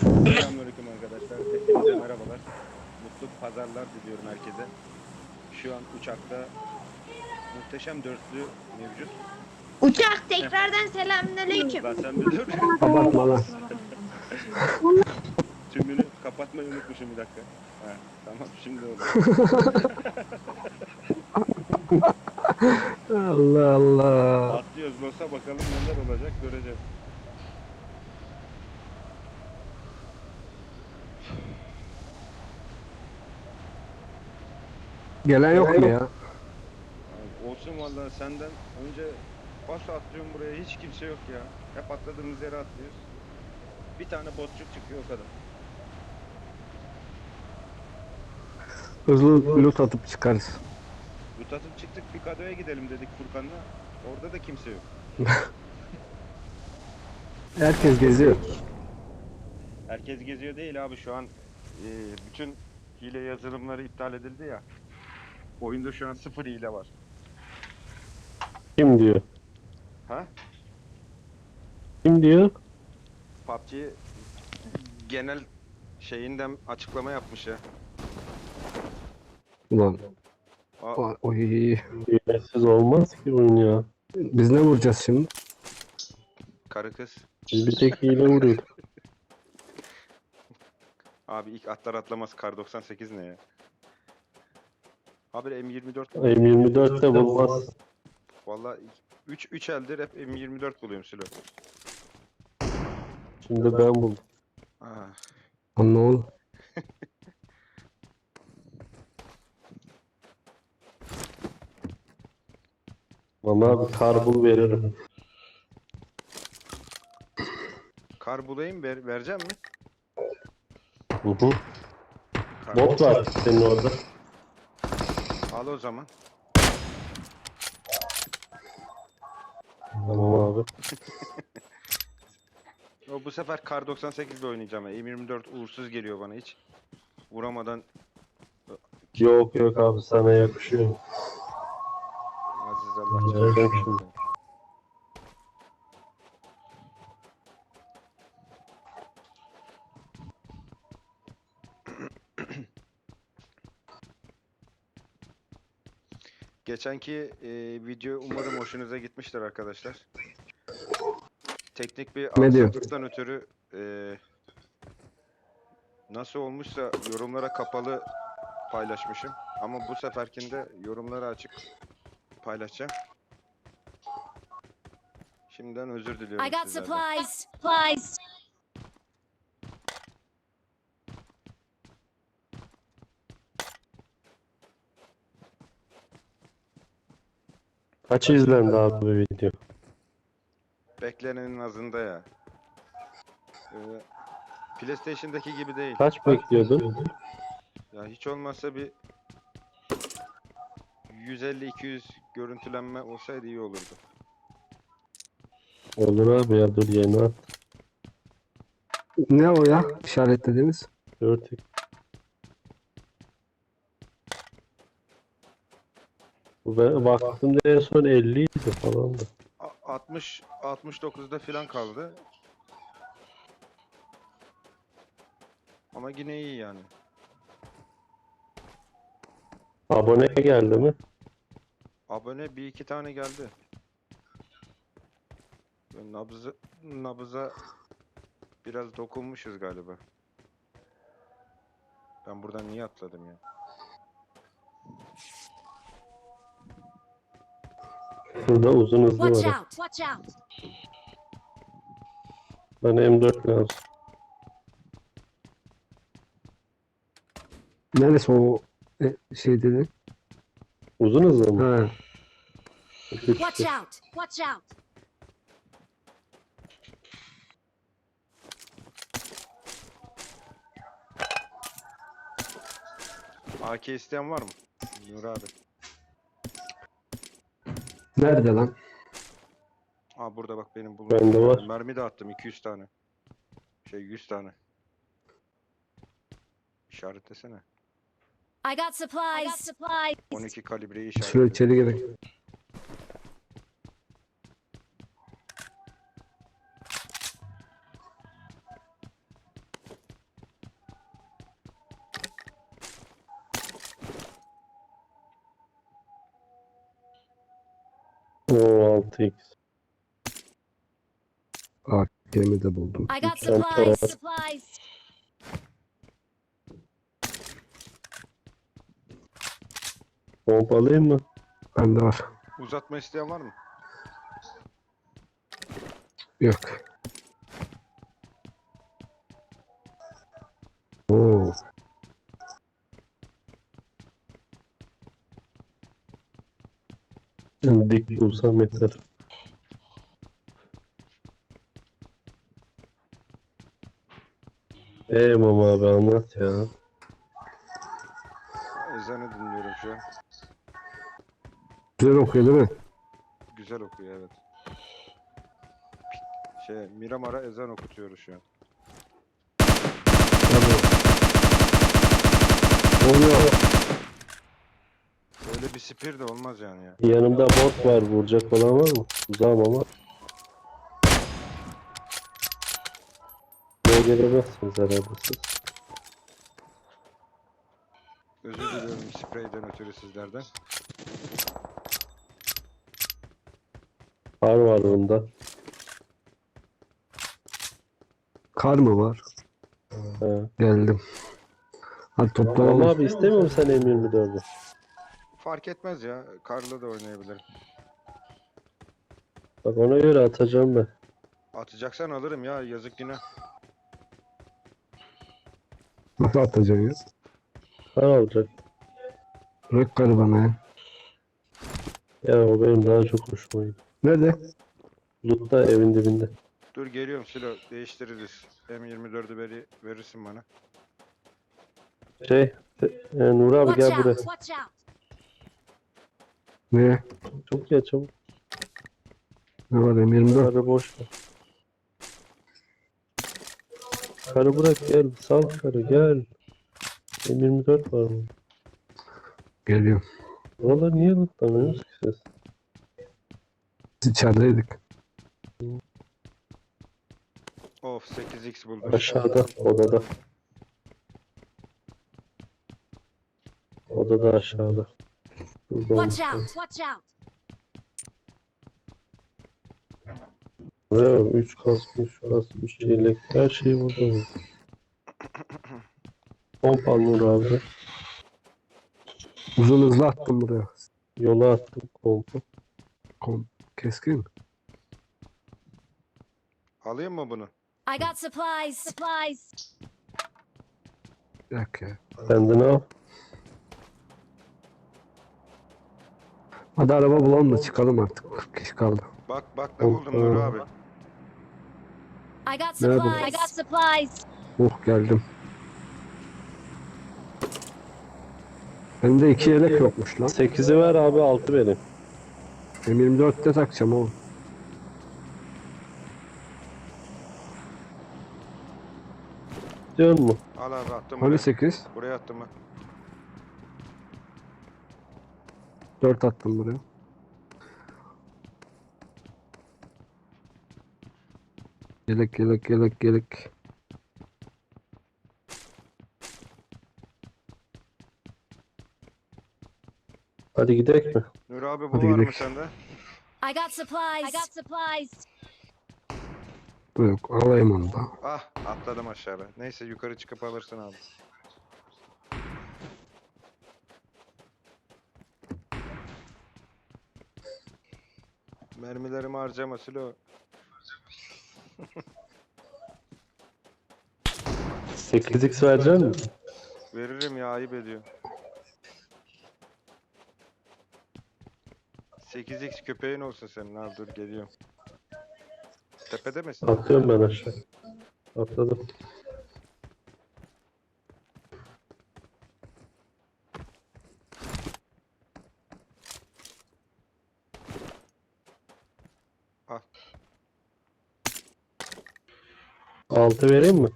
Selamünaleyküm arkadaşlar. Hepinize merhabalar. Mutlu pazarlar diliyorum herkese. Şu an uçakta muhteşem dörtlü mevcut. Uçak tekrardan selamünaleyküm. Lan sen bir dur. Kapatma lan. Tümünü kapatmayı unutmuşum bir dakika. Ha, tamam şimdi oldu. Allah Allah. Atlıyoruz olsa bakalım neler olacak göreceğiz. Gelen yok mu ya? Abi olsun vallahi senden önce bas atlıyorum buraya hiç kimse yok ya. Hep atladığımız yere atlıyoruz. Bir tane botçuk çıkıyor o kadar. Hızlı loot atıp çıkarız. Loot atıp çıktık Picado'ya gidelim dedik Furkan'la. Orada da kimse yok. Herkes geziyor. Herkes geziyor değil abi şu an e, bütün hile yazılımları iptal edildi ya. Oyunda şu an sıfır hile var. Kim diyor? Ha? Kim diyor? PUBG genel şeyinden açıklama yapmış ya. Ulan. Aa, Oy. Hilesiz olmaz ki oyun ya. Biz ne vuracağız şimdi? karı kız. Biz bir tek hile vuruyoruz. Abi ilk atlar atlamaz kar 98 ne ya? Abi M24 M24 de bulmaz. Vallahi 3 3 eldir hep M24 buluyorum Silo. Şimdi ben buldum. Aa, Lan ne oldu? Ama abi karbul veririm. kar bulayım ver, vereceğim mi? Hı hı. Kar. Bot var senin orada. Al o zaman. Tamam abi. O bu sefer kar 98 ile oynayacağım. ya. M24 uğursuz geliyor bana hiç. Vuramadan Yok yok abi sana yakışıyor. Aziz Allah canını Geçenki e, video umarım hoşunuza gitmiştir arkadaşlar. Teknik bir Ne diyor? aksaklıktan ötürü e, nasıl olmuşsa yorumlara kapalı paylaşmışım. Ama bu seferkinde yorumlara açık paylaşacağım. Şimdiden özür diliyorum I got sizlerden. supplies. Supplies. Kaç izlendi abi bu video? Beklenenin azında ya. Ee, PlayStation'daki gibi değil. Kaç bekliyordun? Ya hiç olmazsa bir 150-200 görüntülenme olsaydı iyi olurdu. Olur abi ya dur yeni at. Ne o ya? İşaretlediğiniz. 4 Ben baktığımda en son 50 idi falan da. A- 60 69'da falan kaldı. Ama yine iyi yani. Abone geldi mi? Abone bir iki tane geldi. Ve Nabzı, nabıza biraz dokunmuşuz galiba. Ben buradan niye atladım ya? Burada uzun hızlı Watch var. out. Watch out. Bana M4 lazım. Neresi o e, şey dedi? Uzun hızlı mı? Ha. Watch out. Watch out. AK isteyen var mı? Nur abi. Nerede lan? Aa burada bak benim bulduğum. Bende var. Mermi de attım 200 tane. Şey 100 tane. İşaretlesene. I got supplies. I got supplies. 12 kalibreyi Şöyle işaretledim. içeri girek. 6x. Gemi de buldum. I got supplies. Supplies. Pomp alayım mı? Bende var. Uzatma isteyen var mı? Yok. Oo. Dik bulsam yeter. Eee Mama abi anlat ya. Ezanı dinliyorum şu an. Güzel okuyor değil mi? Güzel okuyor evet. Şey Miramar'a ezan okutuyoruz şu an. Tabii. Oluyor. Spir de olmaz yani ya. Yanımda bot var vuracak olan var mı? Uzağım ama. Buraya gelemezsiniz herhalde siz. Özür diliyorum spreyden ötürü sizlerden. Kar var bunda. Kar mı var? He. Geldim. Hadi toplanalım. abi istemiyor musun sen M24'ü? Fark etmez ya. Karla da oynayabilirim. Bak ona göre atacağım ben. Atacaksan alırım ya yazık yine. Nasıl atacaksın ya? Kar alacak. Bırak karı bana ya. Ya o benim daha çok hoşuma gidiyor. Nerede? Loot da evin dibinde. Dur geliyorum Silo değiştiririz. M24'ü veri, verirsin bana. Şey, e, Nur abi Watch gel buraya. out. Watch out. Ne? Çabuk gel çabuk. Ne var M24? Karı boş ver. Karı bırak gel. Sal karı gel. M24 var mı? Geliyorum. Oralar niye lootlamıyorsunuz ki siz? Biz içerideydik. Of 8x buldum. Aşağıda odada. Odada aşağıda. Watch out. Watch out. Buraya 3 kasmış, kasmış, yelek her şey burada. var. Pompa Nur abi. Uzun hızlı attım buraya. Yola attım kompu. Kom keskin. Alayım mı bunu? I got supplies. Supplies. Bir dakika ya. Kendine al. Hadi araba bulalım da çıkalım artık. 40 kişi kaldı. Bak bak ne Oh, buldum Nur oh. abi. I got Nerede? supplies. I got supplies. Oh geldim. Bende iki yelek yokmuş lan. 8'i ver abi 6 benim. M24'te takacağım oğlum. Diyor mu? Al abi attım Hani buraya. 8? Buraya attım ben. 4 attım buraya. Yelek yelek yelek yelek. Hadi gidelim mi? Nur abi bu Hadi var mı gidelim. sende? I got supplies. I got supplies. Bu yok alayım onu da. Ah atladım aşağıya. Neyse yukarı çıkıp alırsın abi. Mermilerimi harcama Silo. 8x verecek misin? Veririm ya ayıp ediyor. 8x köpeğin olsun senin abi dur geliyorum. Tepede misin? Atlıyorum ben aşağı. Atladım. Al. Altı vereyim mi?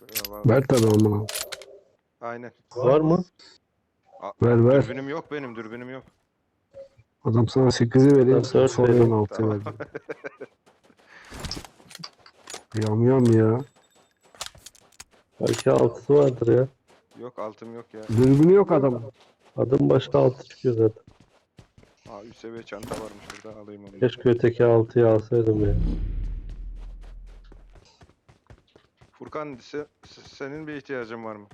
Ya var- Ver tabi onu. Aynen. Var mı? Ver ver. Dürbünüm yok benim dürbünüm yok. Adam sana 8'i vereyim. Ben dört Sonradan vereyim. 6'yı Tamam. verdim. Yam yam ya. Belki altısı vardır ya. Yok altım yok ya. Dürbünü yok adam. Adım başta altı çıkıyor zaten. Aa üst seviye çanta varmış burada alayım onu. Keşke öteki altıyı alsaydım ya. Furkan se- se- senin bir ihtiyacın var mı?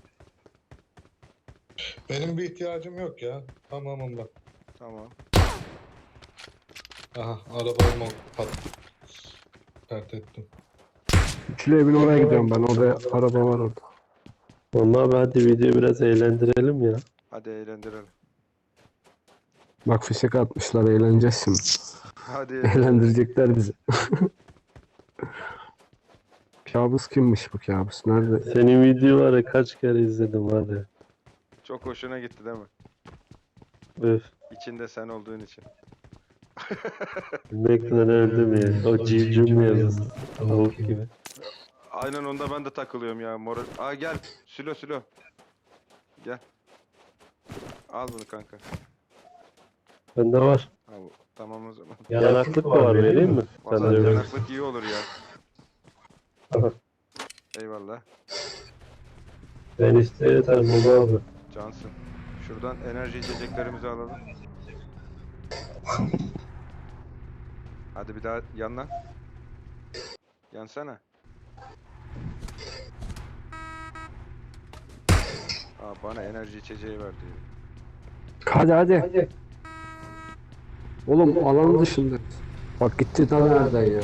Benim bir ihtiyacım yok ya. Tamamım ben. Tamam. Aha arabayı mı pat pert ettim. Üçlü evin oraya gidiyorum ben. Orada araba var orada. Vallahi hadi videoyu biraz eğlendirelim ya. Hadi eğlendirelim. Bak fişek atmışlar eğleneceğiz şimdi. Hadi. Eğlendirecekler bizi. kabus kimmiş bu kabus? Nerede? Senin videoları kaç kere izledim var ya. Çok hoşuna gitti değil mi? Öf. İçinde sen olduğun için. Gülmekten öldüm ya. O civciv yazısı. Tavuk gibi. Aynen onda ben de takılıyorum ya. Mor Aa gel. Sülo sülo. Gel. Al bunu kanka. Bende var. Tamam o zaman. Yanaklık da var vereyim mi? Sen de yanaklık iyi olur ya. Eyvallah. Ben isteyelim baba abi. Cansın. Şuradan enerji içeceklerimizi alalım. Hadi bir daha yanlan. Yansana. Aa, bana enerji içeceği ver diyor. Hadi hadi. Oğlum alanın dışında. Bak gitti daha nereden ya?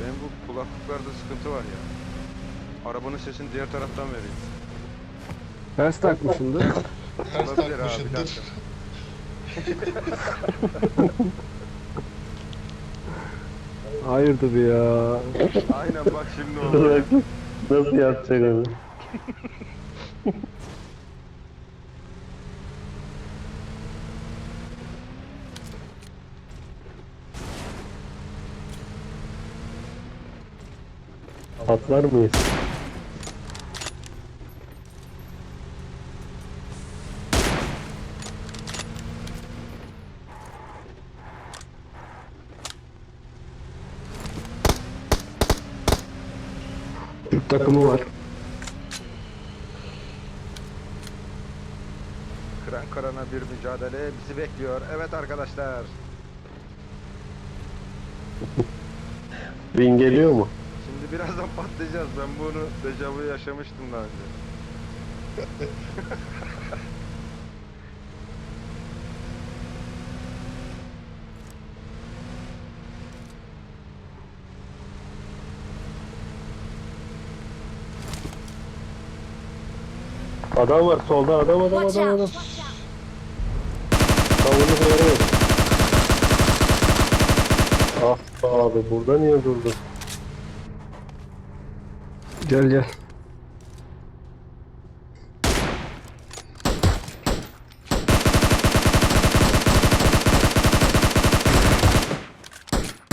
Benim bu kulaklıklarda sıkıntı var ya. Arabanın sesini diğer taraftan veriyor. Ters takmışsındır. Ters Olabilir abi, bir takmışındır. dakika. Hayırdır ya? Aynen bak şimdi oldu. Nasıl yapacak onu? Atlar mıyız? Türk takımı var. Kıran kırana bir mücadele bizi bekliyor. Evet arkadaşlar. Win geliyor mu? Birazdan patlayacağız. Ben bunu dejavu yaşamıştım daha önce. Adam var solda adam adam Watch adam out! adam. Watch out! Ah be abi burada niye durdun? Gel gel.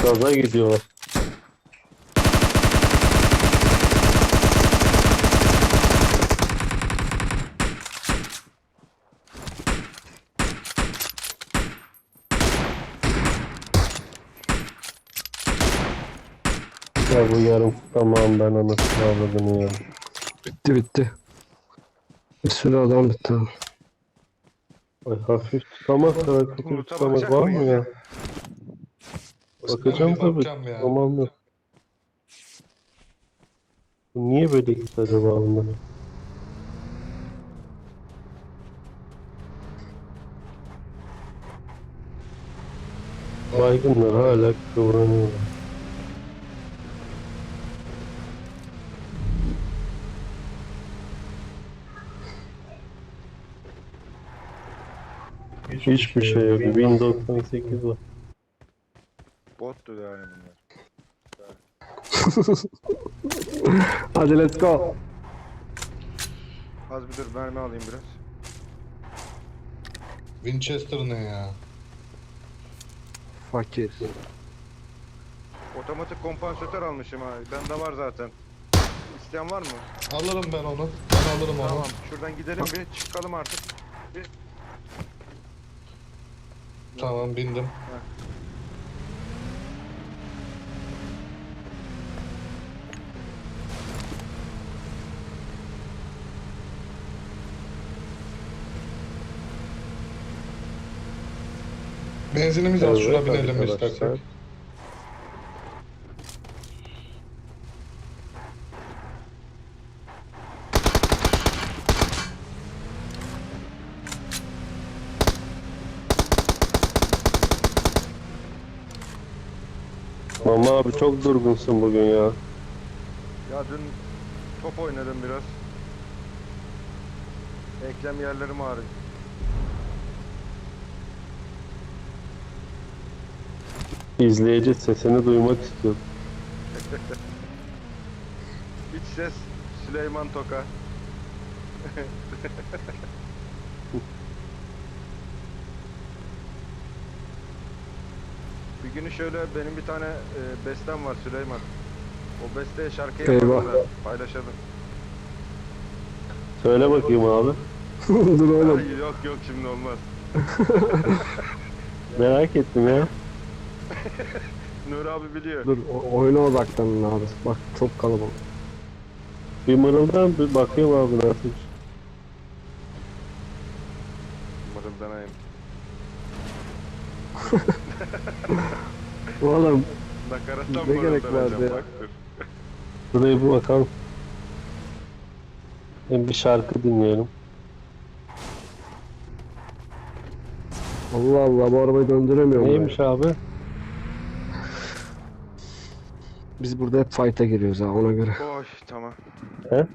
Gaza gidiyorlar. Ya bu yarım tamam ben anasını avradım ya. Bitti bitti. Bir sürü adam bitti. Ay hafif tutamak kadar kötü tutamak var mı ya? Bakacağım tabii. Tamam mı? Bu niye böyle gitti acaba bunlar? Baygınlar hala kıvranıyorlar. Hiçbir şey yok. 1098 var. Bottu yani bunlar. Hadi let's go. Az bir dur mermi alayım biraz. Winchester ne ya? Fakir. Otomatik kompansatör almışım ha. Bende var zaten. İsteyen var mı? Alırım ben onu. Ben alırım onu. Tamam. Şuradan gidelim bir çıkalım artık. Tamam bindim. Benzinimiz az. Evet, binelim istersen. Mama abi çok durgunsun bugün ya. Ya dün top oynadım biraz. Eklem yerlerim ağrıyor. İzleyici sesini duymak istiyor. İç ses Süleyman Toka. bir günü şöyle benim bir tane e, bestem var Süleyman. O besteye şarkı yapalım Eyvah. da paylaşalım. Söyle bakayım abi. Dur oğlum. Ay, yok yok şimdi olmaz. Merak ettim ya. Nur abi biliyor. Dur o- oyuna odaklanın abi. Bak çok kalabalık. Bir mırıldan bir bakayım abi nasıl. Mırıldanayım. Oğlum Nakarattan Ne gerek vardı ya? Buraya bir bakalım. Hem bir şarkı dinleyelim. Allah Allah bu arabayı döndüremiyorum. Neymiş ben. abi? Biz burada hep fight'a giriyoruz ha ona göre. Oy tamam. He?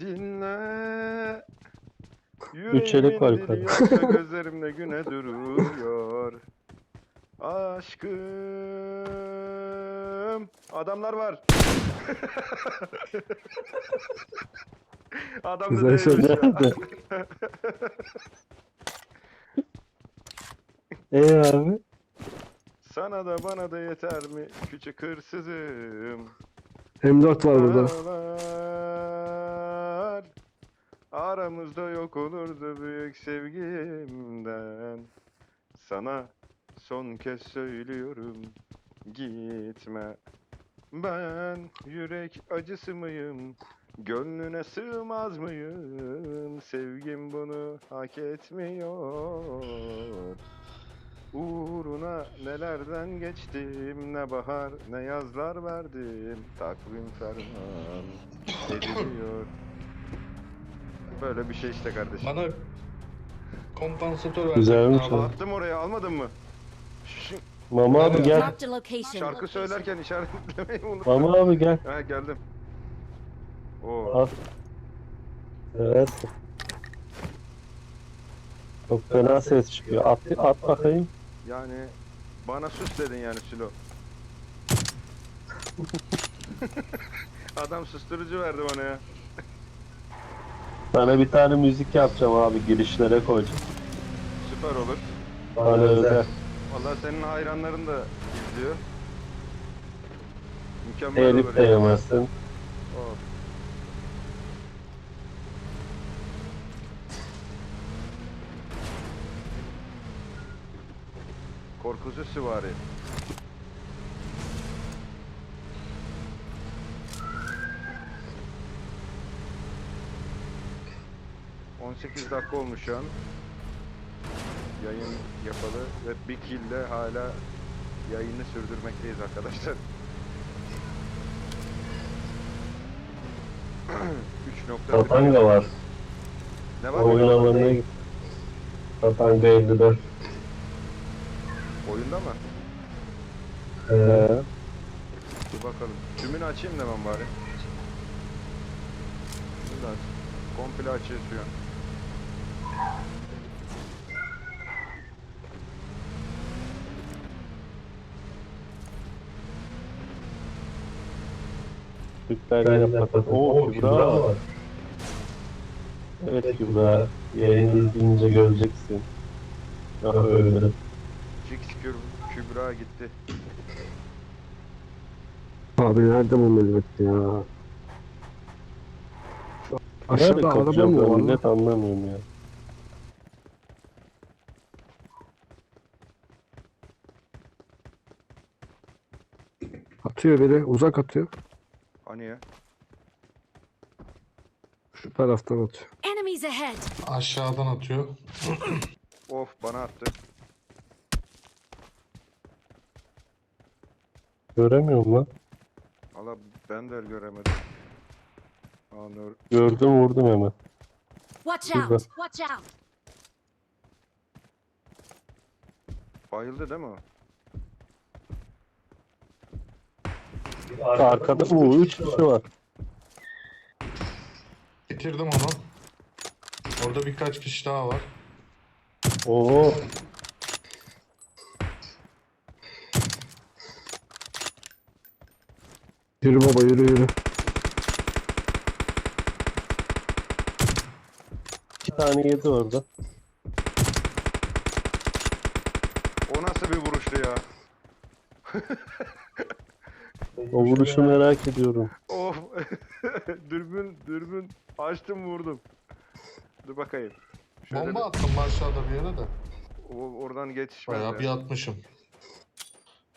Dinle. Üç Yüreğimin var yukarıda. gözlerimde güne duruyor. Aşkım. Adamlar var. Adam da Güzel şey. değilmiş ya. Ee abi? Sana da bana da yeter mi küçük hırsızım. M4 var burada. Dağlar Aramızda yok olurdu büyük sevgimden Sana son kez söylüyorum Gitme. Ben yürek acısı mıyım? Gönlüne sığmaz mıyım? Sevgim bunu hak etmiyor. Uğruna nelerden geçtim Ne bahar ne yazlar verdim. Takvim ferman ediliyor. Böyle bir şey işte kardeşim. Bana kompansatör ver. Güzelmiş abi. Attım oraya almadın mı? Mama abi gel. Marked a location. şarkı söylerken işaretlemeyi unut. Mama abi gel. Ha geldim. Oo. Al. Evet. Çok fena ses çıkıyor. At, at bakayım. Yani bana sus dedin yani Sülo. Adam susturucu verdi bana ya. Sana bir tane müzik yapacağım abi. Girişlere koyacağım. Süper olur. Bana özel. Vallahi senin hayranların da izliyor. Mükemmel Elif olur de ya. yemezsin. Oh. Korkusu süvari. ...18 dakika olmuş şu an. Yayın yapalı ve bir kill'le hala yayını sürdürmekteyiz arkadaşlar. 3.1 Tatanga var. Ne var? Oyun alanına git. Tatanga 54. Oyunda mı? Ee, Dur bakalım. Tümünü açayım da ben bari. Aç. Komple açıyor Türkler yine patladı. Oo Kübra. Evet Kübra. Yayını izleyince göreceksin. Ah öyle. Kür- Kübra gitti. Abi nerede bu millet ya? Nerede Aşağıda araba kapacağım mı ben var? millet anlamıyorum ya. Atıyor biri uzak atıyor. Hani? Şu taraftan atıyor. Ahead. Aşağıdan atıyor. Of bana attı. Göremiyorum lan. Valla ben de göremedim. Anlıyorum. Gördüm vurdum hemen. Watch out. Watch out. Bayıldı değil mi o? Arkada bu 3 kişi var. Bitirdim onu. Orada birkaç kişi daha var. Oo. Yürü baba yürü yürü. İki tane yedi orada. O nasıl bir vuruştu ya? O vuruşu merak ediyorum. Of. dürbün dürbün açtım vurdum. Dur bakayım. Şöyle Bomba bir- attım aşağıda bir yere de. o, oradan geçişmez. Bayağı ya. bir atmışım.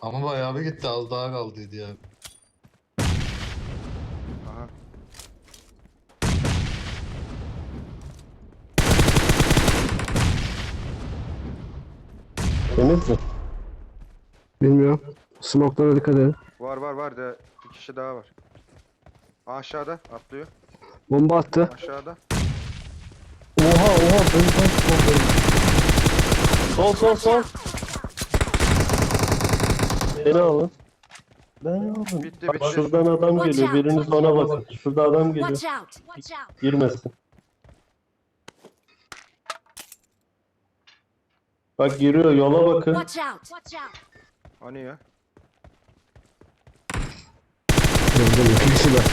Ama bayağı bir gitti. Az daha kaldıydı yani. Aha. Temiz mi? Bilmiyorum. Smoke'lara dikkat edin. Var var var da bir kişi daha var. Aşağıda atlıyor. Bomba attı. Aşağıda. Oha oha beni kaç Sol sol sol. Beni alın. Beni alın. Bitti bitti. şuradan adam geliyor. Biriniz ona bakın. Şurada adam geliyor. Watch out! Watch out! Girmesin. Bak giriyor yola bakın. Watch out! Watch out! Hani ya? Kişiler.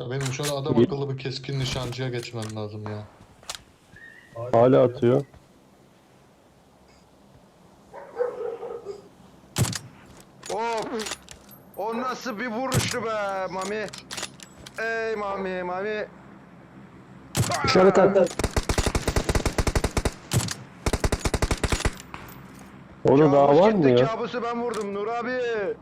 Ya benim şöyle adam İyi. akıllı bir keskin nişancıya geçmem lazım ya. Hala atıyor. Of! O nasıl bir vuruştu be Mami? Ey Mami Mami. İşaret at. Orada daha var mı ya? Kabusu ben vurdum Nur abi.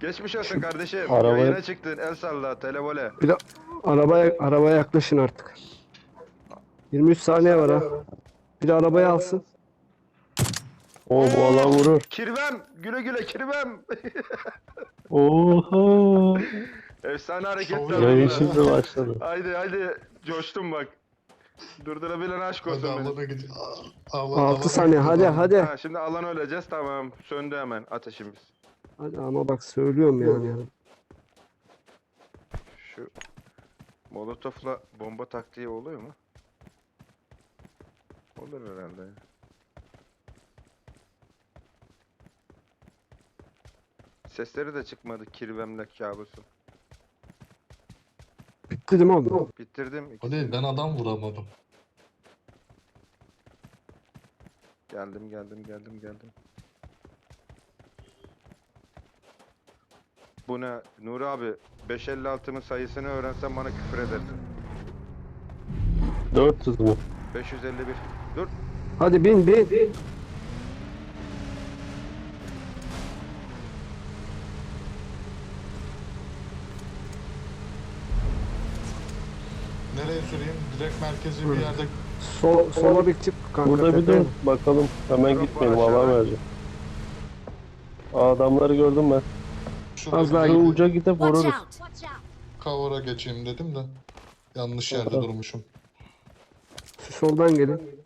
Geçmiş olsun kardeşim. Arabaya- Yayına çıktın. El salla, televole. Bir de arabaya, arabaya yaklaşın artık. 23 saniye var ha. Bir de arabayı alsın. O bu adam vurur. Kirvem, güle güle kirvem. Oha. Efsane hareketler. Yayın bunlar. şimdi başladı. Haydi haydi coştum bak. Durdurabilen aşk Hadi olsun benim. alana gidiyor. Allah, 6 saniye hadi hadi. Ha, şimdi alan öleceğiz tamam. Söndü hemen ateşimiz. Hadi ama bak söylüyorum yani. yani. Şu molotofla bomba taktiği oluyor mu? Olur herhalde. Sesleri de çıkmadı kirvemle kabusun. Bitti değil mi abi? Bitirdim. O değil ben adam vuramadım. Geldim geldim geldim geldim. Bu ne? Nuri abi 556'mın sayısını öğrensen bana küfür edersin. 400 mü? 551. Dur. Hadi bin bin. Direkt merkezi bir yerde Sol, sola bir çık kanka. Burada bir dur bakalım. Hemen gitmeyelim alan vereceğim. Aa, Adamları gördüm ben. Az daha bir uca gidip Watch vururuz. out! Watch out! kavura geçeyim dedim de. Yanlış yerde durmuşum. Şu soldan gelin.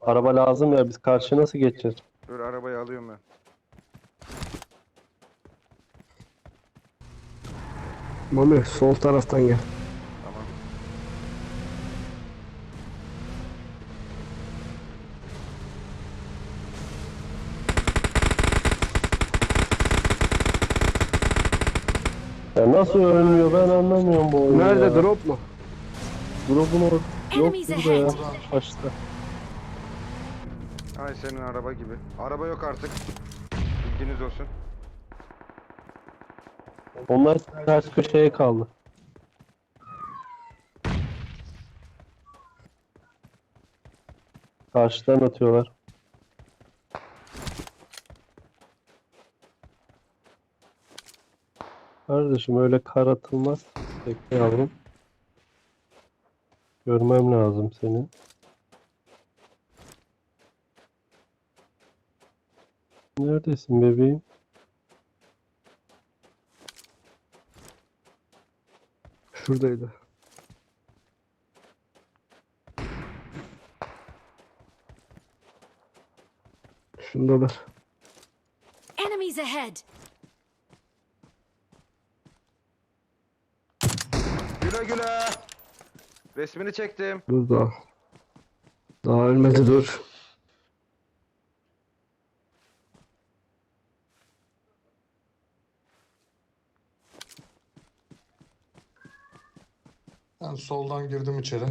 Araba lazım ya biz karşıya nasıl geçeceğiz? Dur arabayı alıyorum ben. Mami sol taraftan gel. Tamam. Ya nasıl ölmüyor ben anlamıyorum bu oyunu Nerede ya. drop mu? Drop'un or yok Enemies burada ya. ahead. Başta. Ay senin araba gibi. Araba yok artık. Bilginiz olsun. Onlar ters köşeye kaldı. Karşıdan atıyorlar. Kardeşim öyle kar atılmaz. Bekle yavrum. Görmem lazım seni. Neredesin bebeğim? Şuradaydı. Şundalar. Enemies ahead. Güle güle. Resmini çektim. Dur daha. Daha ölmedi dur. Ben soldan girdim içeri.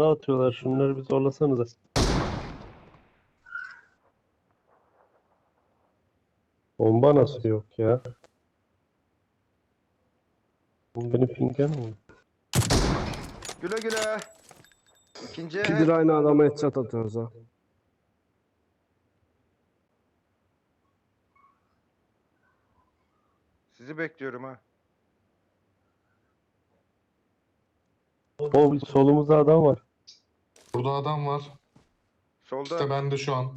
Bana atıyorlar. Şunları bir zorlasanıza. Bomba nasıl yok ya? Bu Benim fingem mi? Güle güle. İkinci İkidir aynı adama headshot atıyoruz ha. Sizi bekliyorum ha. O solumuzda adam var. Burada adam var. Solda. İşte bende şu an.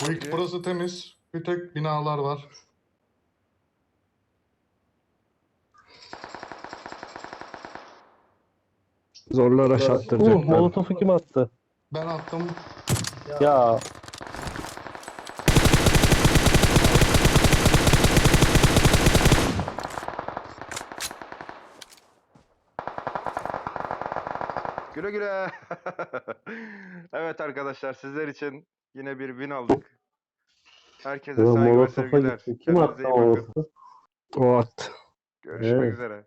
Bu ilk burası temiz. Bir tek binalar var. Zorlar aşağı Uh, molotofu kim attı? Ben attım. Ya Güle güle. evet arkadaşlar sizler için yine bir win aldık. Herkese saygı ve sevgiler. Kim Kendinize attı iyi bakın. molotofu? O attı. Görüşmek Evet. üzere.